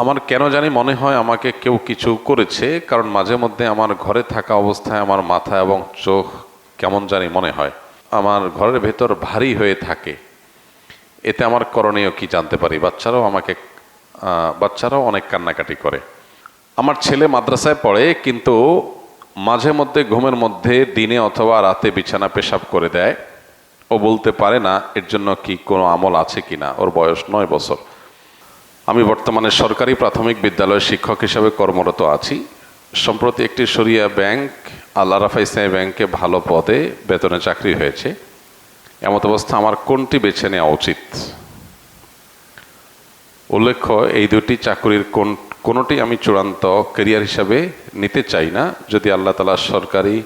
আমার কেন জানি মনে হয় আমাকে কেউ কিছু করেছে, কারণ মাঝে মধ্যে আমার ঘরে থাকা অবস্থায় আমার মাথা এবং চোখ কেমন জানি মনে হয়। আমার ঘরের ভেতর ভারী হয়ে থাকে। এতে আমার করণীয় কি জানতে পারি? বাচ্চারাও আমাকে বাচ্চারাও অনেক কান্নাকাটি করে। আমার ছেলে মাদ্রাসায় পড়ে, কিন্তু মাঝে মধ্যে ঘুমের মধ্যে দিনে অথবা রাতে বিছানা পেশাব করে দেয়। ও বলতে পারে না, এর জন্য কি কোনো আমল আছে কি না ওর বয়স নয় বছর। আমি বর্তমানে সরকারি প্রাথমিক বিদ্যালয়ের শিক্ষক হিসাবে কর্মরত আছি। সম্প্রতি একটি সরিয়া ব্যাংক আল্লাহ রাফা ইসলামী ব্যাংকে ভালো পদে বেতনে চাকরি হয়েছে। এমত অবস্থা আমার কোনটি বেছে নেওয়া উচিত? উল্লেখ্য, এই দুটি চাকরির কোন, কোনোটি আমি চূড়ান্ত কেরিয়ার হিসাবে নিতে চাই না, যদি আল্লাহ তালা সরকারি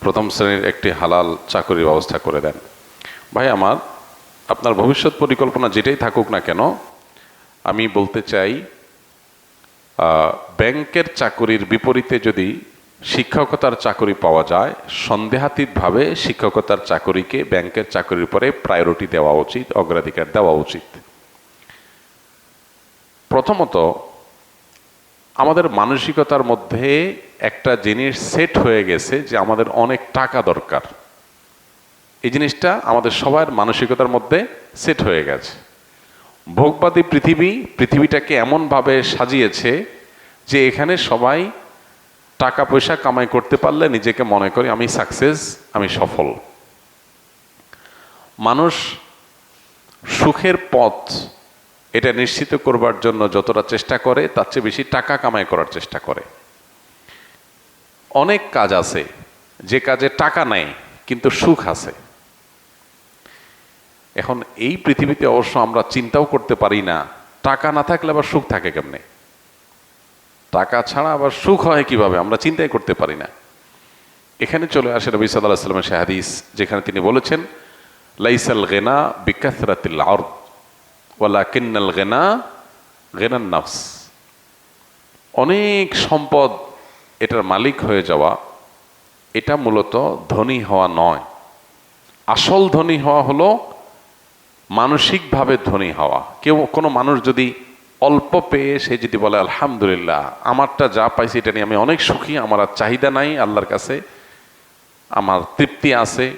প্রথম শ্রেণির একটি হালাল চাকরির ব্যবস্থা করে দেন। ভাই, আমার, আপনার ভবিষ্যৎ পরিকল্পনা যেটাই থাকুক না কেন আমি বলতে চাই ব্যাংকের চাকরির বিপরীতে যদি শিক্ষকতার চাকরি পাওয়া যায়, সন্দেহাতীতভাবে শিক্ষকতার চাকরিকে ব্যাংকের চাকরির উপরে প্রায়োরিটি দেওয়া উচিত, অগ্রাধিকার দেওয়া উচিত। প্রথমত, আমাদের মানসিকতার মধ্যে একটা জিনিস সেট হয়ে গেছে যে আমাদের অনেক টাকা দরকার। এই জিনিসটা আমাদের সবার মানসিকতার মধ্যে সেট হয়ে গেছে। ভোগবাদী পৃথিবী পৃথিবীটাকে এমনভাবে সাজিয়েছে যে এখানে সবাই টাকা পয়সা কামাই করতে পারলে নিজেকে মনে করে, আমি সাকসেস আমি সফল। মানুষ সুখের পথ এটা নিশ্চিত করবার জন্য যতটা চেষ্টা করে, তার চেয়ে বেশি টাকা কামাই করার চেষ্টা করে। অনেক কাজ আছে, যে কাজে টাকা নেই, কিন্তু সুখ আছে। এখন এই পৃথিবীতে অবশ্য আমরা চিন্তাও করতে পারি না। টাকা না থাকলে আবার সুখ থাকে কেমনে? টাকা ছাড়া আবার সুখ হয় কীভাবে? আমরা চিন্তাই করতে পারি না। এখানে চলে আসে নবী সাল্লাহ সাল্লামের সে হাদিস, যেখানে তিনি বলেছেন, লাইসাল গেনা বিকাসরাতিল আর্দ ওয়ালা কিন্নাল গেনা গেনান নাফস। অনেক সম্পদ এটার মালিক হয়ে যাওয়া, এটা মূলত ধনী হওয়া নয়। আসল ধনী হওয়া হলো মানসিকভাবে ধনী হওয়া। কেউ, কোনো মানুষ যদি অল্প পেয়ে সে যদি বলে, আলহামদুলিল্লাহ, আমারটা যা পাইছি এটা নিয়ে আমি অনেক সুখী, আমার আর চাহিদা নাই, আল্লাহর কাছে আমার তৃপ্তি আছে,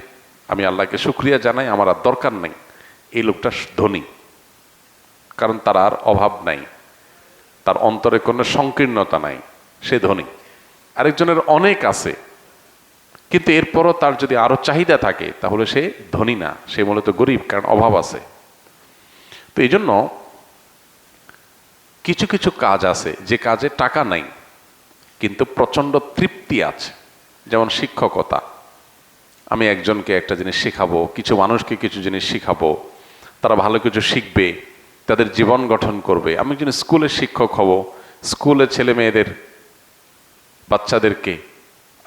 আমি আল্লাহকে শুক্রিয়া জানাই, আমার আর দরকার নেই। এই লোকটা ধনী। কারণ তার আর অভাব নাই। তার অন্তরে কোনো সংকীর্ণতা নাই। সে ধনী। আরেকজনের অনেক আছে। কিন্তু এরপরও তার যদি আরও চাহিদা থাকে, তাহলে সে ধনী না, সে মূলত গরিব, কারণ অভাব আছে। তো এই জন্য কিছু কিছু কাজ আছে, যে কাজে টাকা নাই, কিন্তু প্রচণ্ড তৃপ্তি আছে। যেমন শিক্ষকতা। আমি একজনকে একটা জিনিস শেখাবো, কিছু মানুষকে কিছু জিনিস শিখাবো, তারা ভালো কিছু শিখবে, তাদের জীবন গঠন করবে। আমি একজন স্কুলের শিক্ষক হব, স্কুলে ছেলে মেয়েদের, বাচ্চাদেরকে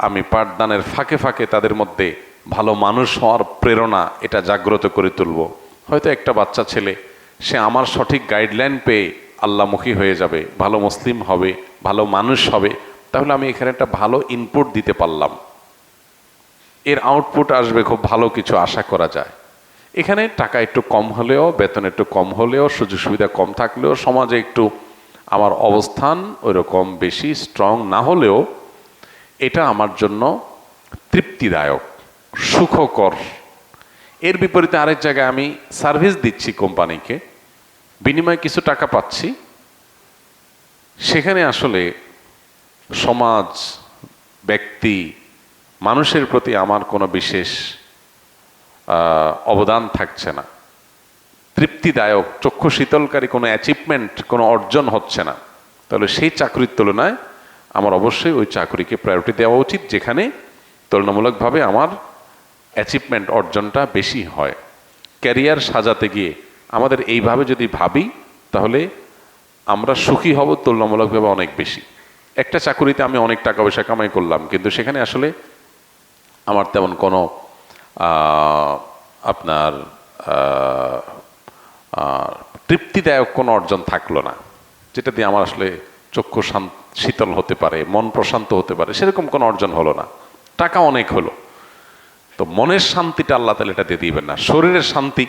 আমি পাঠদানের ফাঁকে ফাঁকে তাদের মধ্যে ভালো মানুষ হওয়ার প্রেরণা এটা জাগ্রত করে তুলব। হয়তো একটা বাচ্চা ছেলে, সে আমার সঠিক গাইডলাইন পেয়ে আল্লামুখী হয়ে যাবে, ভালো মুসলিম হবে, ভালো মানুষ হবে, তাহলে আমি এখানে একটা ভালো ইনপুট দিতে পারলাম। এর আউটপুট আসবে খুব ভালো কিছু আশা করা যায়। এখানে টাকা একটু কম হলেও, বেতন একটু কম হলেও, সুযোগ সুবিধা কম থাকলেও, সমাজে একটু আমার অবস্থান ওইরকম বেশি স্ট্রং না হলেও এটা আমার জন্য তৃপ্তিদায়ক, সুখকর। এর বিপরীতে আরেক জায়গায় আমি সার্ভিস দিচ্ছি কোম্পানিকে, বিনিময়ে কিছু টাকা পাচ্ছি। সেখানে আসলে সমাজ, ব্যক্তি, মানুষের প্রতি আমার কোনো বিশেষ অবদান থাকছে না। তৃপ্তিদায়ক, চক্ষু শীতলকারী কোনো অ্যাচিভমেন্ট কোনো অর্জন হচ্ছে না। তাহলে সেই চাকরির তুলনায় আমার অবশ্যই ওই চাকরিকে প্রায়োরিটি দেওয়া উচিত, যেখানে তুলনামূলকভাবে আমার অ্যাচিভমেন্ট অর্জনটা বেশি হয়। ক্যারিয়ার সাজাতে গিয়ে আমাদের এইভাবে যদি ভাবি, তাহলে আমরা সুখী হব তুলনামূলকভাবে অনেক বেশি। একটা চাকুরিতে আমি অনেক টাকা পয়সা কামাই করলাম, কিন্তু সেখানে আসলে আমার তেমন কোনো আপনার তৃপ্তিদায়ক কোনো অর্জন থাকল না, যেটা দিয়ে আমার আসলে চক্ষু শীতল হতে পারে, মন প্রশান্ত হতে পারে, সেরকম কোনো অর্জন হলো না। টাকা অনেক হলো। তো মনের শান্তিটা আল্লাহ তালা এটা দিয়ে দিবেন না। শরীরের শান্তি,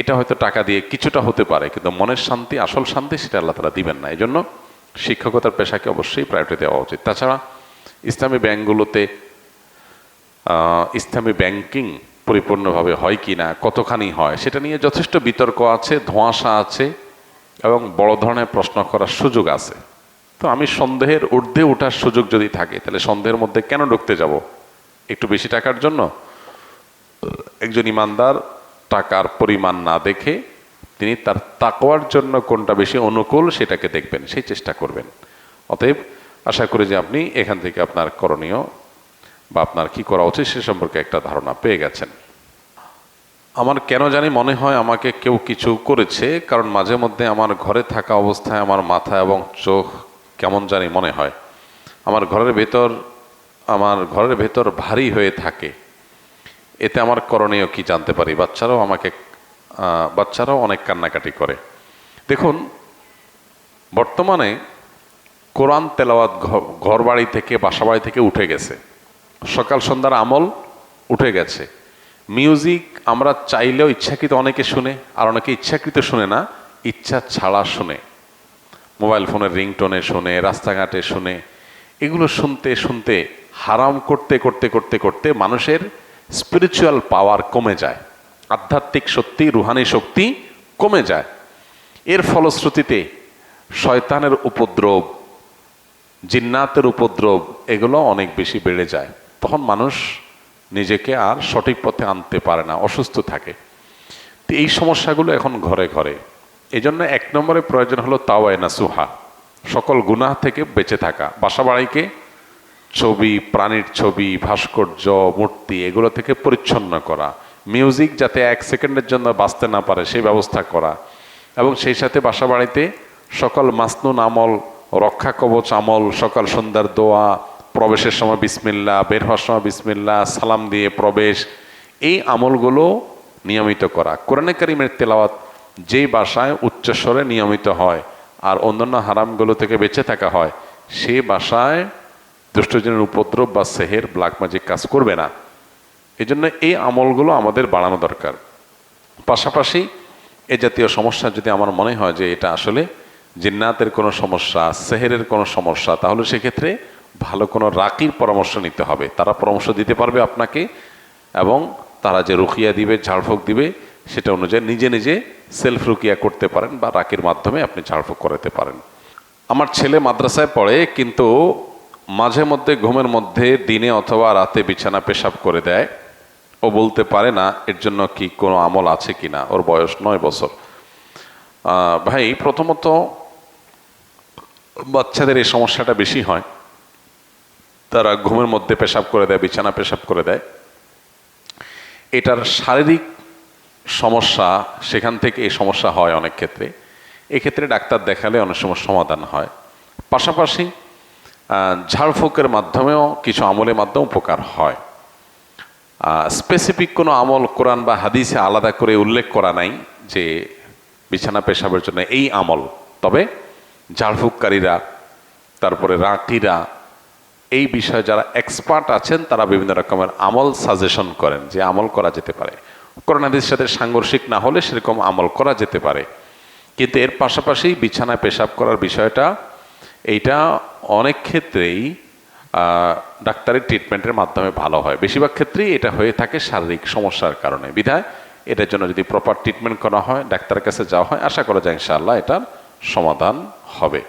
এটা হয়তো টাকা দিয়ে কিছুটা হতে পারে, কিন্তু মনের শান্তি, আসল শান্তি সেটা আল্লাহ তালা দিবেন না। এই জন্য শিক্ষকতার পেশাকে অবশ্যই প্রায়োরিটি দেওয়া উচিত। তাছাড়া ইসলামী ব্যাংকগুলোতে ইসলামী ব্যাংকিং পরিপূর্ণভাবে হয় কি না কতখানি হয়, সেটা নিয়ে যথেষ্ট বিতর্ক আছে, ধোঁয়াশা আছে। এবং বড় ধরনের প্রশ্ন করার সুযোগ আছে। তো আমি সন্দেহের ঊর্ধ্বে ওঠার সুযোগ যদি থাকে, তাহলে সন্দেহের মধ্যে কেন ঢুকতে যাব? একটু বেশি টাকার জন্য? একজন ইমানদার টাকার পরিমাণ না দেখে তিনি তার তাকওয়ার জন্য কোনটা বেশি অনুকূল সেটাকে দেখবেন, সেই চেষ্টা করবেন। অতএব আশা করি যে আপনি এখান থেকে আপনার করণীয় বা আপনার কি করা উচিত সে সম্পর্কে একটা ধারণা পেয়ে গেছেন। আমার কেন জানি মনে হয় আমাকে কেউ কিছু করেছে, কারণ মাঝে মধ্যে আমার ঘরে থাকা অবস্থায় আমার মাথা এবং চোখ কেমন জানি মনে হয়। আমার ঘরের ভেতর, আমার ঘরের ভেতর ভারী হয়ে থাকে। এতে আমার করণীয় কি জানতে পারি? বাচ্চারাও আমাকে বাচ্চারাও অনেক কান্নাকাটি করে। দেখুন, বর্তমানে কোরআন তেলাওয়াত ঘর বাড়ি থেকে, বাসাবাড়ি থেকে উঠে গেছে। সকাল সন্ধ্যার আমল উঠে গেছে। মিউজিক আমরা চাইলেও ইচ্ছাকৃত অনেকে শুনে, আর অনেকে ইচ্ছাকৃত শুনে না, ইচ্ছা ছাড়া শুনে। মোবাইল ফোনের রিংটোনে শুনে, রাস্তাঘাটে শুনে। এগুলো শুনতে শুনতে, হারাম করতে করতে করতে করতে মানুষের স্পিরিচুয়াল পাওয়ার কমে যায়। আধ্যাত্মিক শক্তি, রুহানি শক্তি কমে যায়। এর ফলশ্রুতিতে শয়তানের উপদ্রব, জিন্নাতের উপদ্রব, এগুলো অনেক বেশি বেড়ে যায়। তখন মানুষ নিজেকে আর সঠিক পথে আনতে পারে না, অসুস্থ থাকে। তো এই সমস্যাগুলো এখন ঘরে ঘরে। এই জন্য এক নম্বরে প্রয়োজন হলো তাওয়ায়না সুহা সকল গুনাহ থেকে বেঁচে থাকা। বাসা বাড়িকে ছবি, প্রাণীর ছবি, ভাস্কর্য, মূর্তি এগুলো থেকে পরিচ্ছন্ন করা। মিউজিক যাতে এক সেকেন্ডের জন্য বাঁচতে না পারে, সেই ব্যবস্থা করা। এবং সেই সাথে বাসা বাড়িতে সকল মাসনুন আমল, রক্ষা কবচ আমল, সকাল সন্ধ্যার দোয়া প্রবেশের সময় বিসমিল্লা, বের হওয়ার সময় বিসমিল্লা, সালাম দিয়ে প্রবেশ, এই আমলগুলো নিয়মিত করা। কোরআনে কারিমের তেলাওয়াত যেই বাসায় উচ্চস্বরে নিয়মিত হয় আর অন্যান্য হারামগুলো থেকে বেঁচে থাকা হয় সেই বাসায় দুষ্টজনের উপদ্রব বা সেহের ব্ল্যাক ম্যাজিক কাজ করবে না। এই জন্য এই আমলগুলো আমাদের বাড়ানো দরকার। পাশাপাশি এ জাতীয় সমস্যা যদি আমার মনে হয় যে এটা আসলে জিন্নাতের কোনো সমস্যা, সেহেরের কোনো সমস্যা, তাহলে সেক্ষেত্রে ভালো কোনো রাকির পরামর্শ নিতে হবে। তারা পরামর্শ দিতে পারবে আপনাকে এবং তারা যে রুকিয়া দিবে, ঝাড়ফুঁক দিবে, সেটা অনুযায়ী নিজে নিজে সেলফ রুকিয়া করতে পারেন বা রাকির মাধ্যমে আপনি ঝাড়ফুঁক করাতে পারেন। আমার ছেলে মাদ্রাসায় পড়ে, কিন্তু মাঝে মধ্যে ঘুমের মধ্যে দিনে অথবা রাতে বিছানা পেশাব করে দেয়। ও বলতে পারে, না, এর জন্য কি কোনো আমল আছে কি না? ওর বয়স নয় বছর। ভাই, প্রথমত বাচ্চাদের এই সমস্যাটা বেশি হয়। তারা ঘুমের মধ্যে পেশাব করে দেয়, বিছানা পেশাব করে দেয়। এটার শারীরিক সমস্যা, সেখান থেকে এই সমস্যা হয় অনেক ক্ষেত্রে। এক্ষেত্রে ডাক্তার দেখালে অনেক সময় সমাধান হয়। পাশাপাশি ঝাড়ফুঁকের মাধ্যমেও কিছু আমলের মাধ্যমে উপকার হয়। স্পেসিফিক কোনো আমল কোরআন বা হাদিসে আলাদা করে উল্লেখ করা নাই যে বিছানা পেশাবের জন্য এই আমল। তবে ঝাড়ফুঁককারীরা, তারপরে রাঁকিরা এই বিষয়ে যারা এক্সপার্ট আছেন, তারা বিভিন্ন রকমের আমল সাজেশন করেন যে আমল করা যেতে পারে। কোরআন হাদিসের সাথে সাংঘর্ষিক না হলে সেরকম আমল করা যেতে পারে। কিন্তু এর পাশাপাশি বিছানায় পেশাব করার বিষয়টা, এইটা অনেক ক্ষেত্রেই ডাক্তারের ট্রিটমেন্টের মাধ্যমে ভালো হয়। বেশিরভাগ ক্ষেত্রেই এটা হয়ে থাকে শারীরিক সমস্যার কারণে। বিধায় এটার জন্য যদি প্রপার ট্রিটমেন্ট করা হয়, ডাক্তারের কাছে যাওয়া হয়, আশা করা যায় ইনশাআল্লাহ এটার সমাধান হবে।